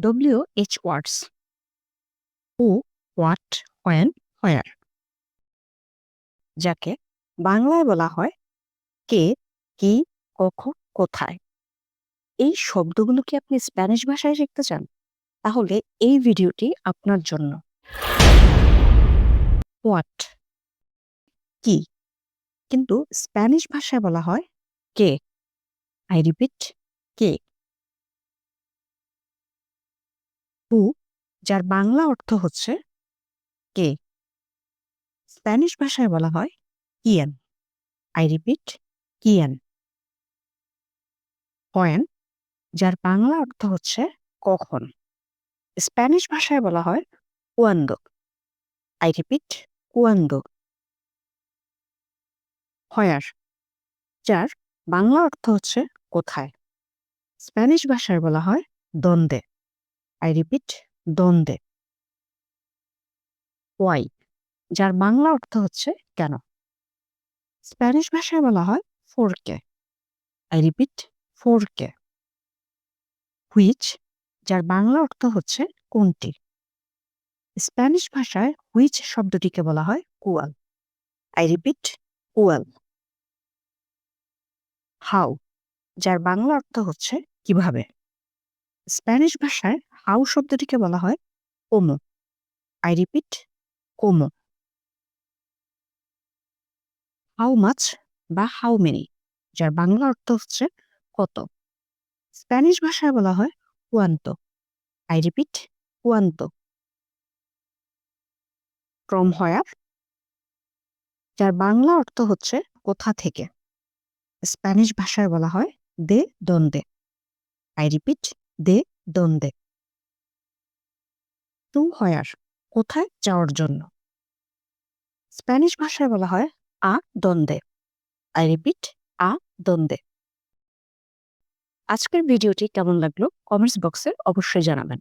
W H words who what when where যাকে বাংলায় বলা হয় কে, কি, কখন, কোথায়। এই শব্দগুলো কি আপনি স্প্যানিশ ভাষায় শিখতে চান? তাহলে এই ভিডিওটি আপনার জন্য। হোয়াট কি? কিন্তু স্প্যানিশ ভাষায় বলা হয় কে? আই রিপিট কে? হু যার বাংলা অর্থ হচ্ছে কে। স্প্যানিশ ভাষায় বলা হয় কিয়ান। আই রিপিট কিয়ান। হোয়েন, যার বাংলা অর্থ হচ্ছে কখন। স্প্যানিশ ভাষায় বলা হয় কুয়ান্দো আই রিপিট কুয়ান্দো হয়ার, যার বাংলা অর্থ হচ্ছে কোথায়। স্প্যানিশ ভাষায় বলা হয় দ্বন্দ্বে আই রিপিট দ্বন্দ্বে। ওয়াই যার বাংলা অর্থ হচ্ছে কেন? স্প্যানিশ ভাষায় বলা হয় ফোরকে আই রিপিট ফোরকে হুইচ যার বাংলা অর্থ হচ্ছে কোনটি? স্প্যানিশ ভাষায় হুইচ শব্দটিকে বলা হয় কুয়াল আই রিপিট কুয়াল হাউ যার বাংলা অর্থ হচ্ছে কীভাবে? স্প্যানিশ ভাষায় হাউ শব্দটিকে বলা হয় কোমো। আই রিপিট কোমো। হাউ মাছ বা হাউ মেনি, যার বাংলা অর্থ হচ্ছে কত। স্প্যানিশ ভাষায় বলা হয় কুয়ান্ত। I repeat কুয়ান্তো। ক্রম হয়ার, যার বাংলা অর্থ হচ্ছে কোথা থেকে। স্প্যানিশ ভাষায় বলা হয় দে দন্দে। আই রিপিট দে দন্দে। টু হয়ার কোথায় যাওয়ার জন্য। স্প্যানিশ ভাষায় বলা হয় আ দ্বন্দ্বে আই রিপিট, আ দ্বন্দ্বে আজকের ভিডিওটি কেমন লাগল কমেন্টস বক্সে অবশ্যই জানাবেন।